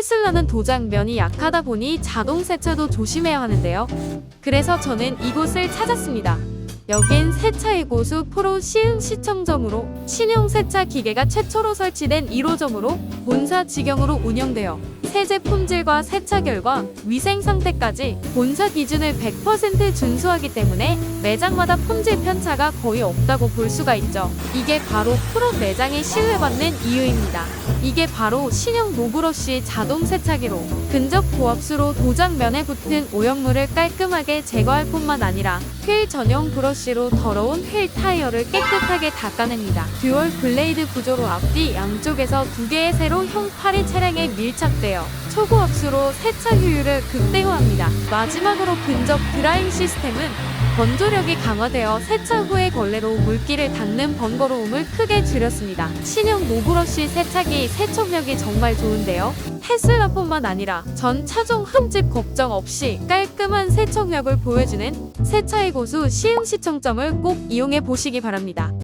테슬라는 도장면이 약하다 보니 자동 세차도 조심해야 하는데요. 그래서 저는 이곳을 찾았습니다. 여긴 세차의 고수 프로 시흥 시청점으로 신형 세차 기계가 최초로 설치된 1호점으로 본사 직영으로 운영되어 세제 품질과 세차 결과 위생 상태까지 본사 기준을 100% 준수하기 때문에 매장마다 품질 편차가 거의 없다고 볼 수가 있죠. 이게 바로 프로 매장에 신뢰받는 이유입니다. 이게 바로 신형 노브러쉬 자동 세차기로 근접 고압수로 도장 면에 붙은 오염물을 깔끔하게 제거할 뿐만 아니라 휠 전용 브러쉬로 더러운 휠 타이어를 깨끗하게 닦아냅니다. 듀얼 블레이드 구조로 앞뒤 양쪽에서 두 개의 세로 형 팔이 차량에 밀착되어 초고 압수로 세차 효율을 극대화합니다. 마지막으로 근접 드라잉 시스템은 건조력이 강화되어 세차 후의 걸레로 물기를 닦는 번거로움을 크게 줄였습니다. 신형 노브러쉬 세차기 세척력이 정말 좋은데요. 테슬라뿐만 아니라 전 차종 흠집 걱정 없이 깔끔한 세척력을 보여주는 세차의 고수 시흥시청점을 꼭 이용해 보시기 바랍니다.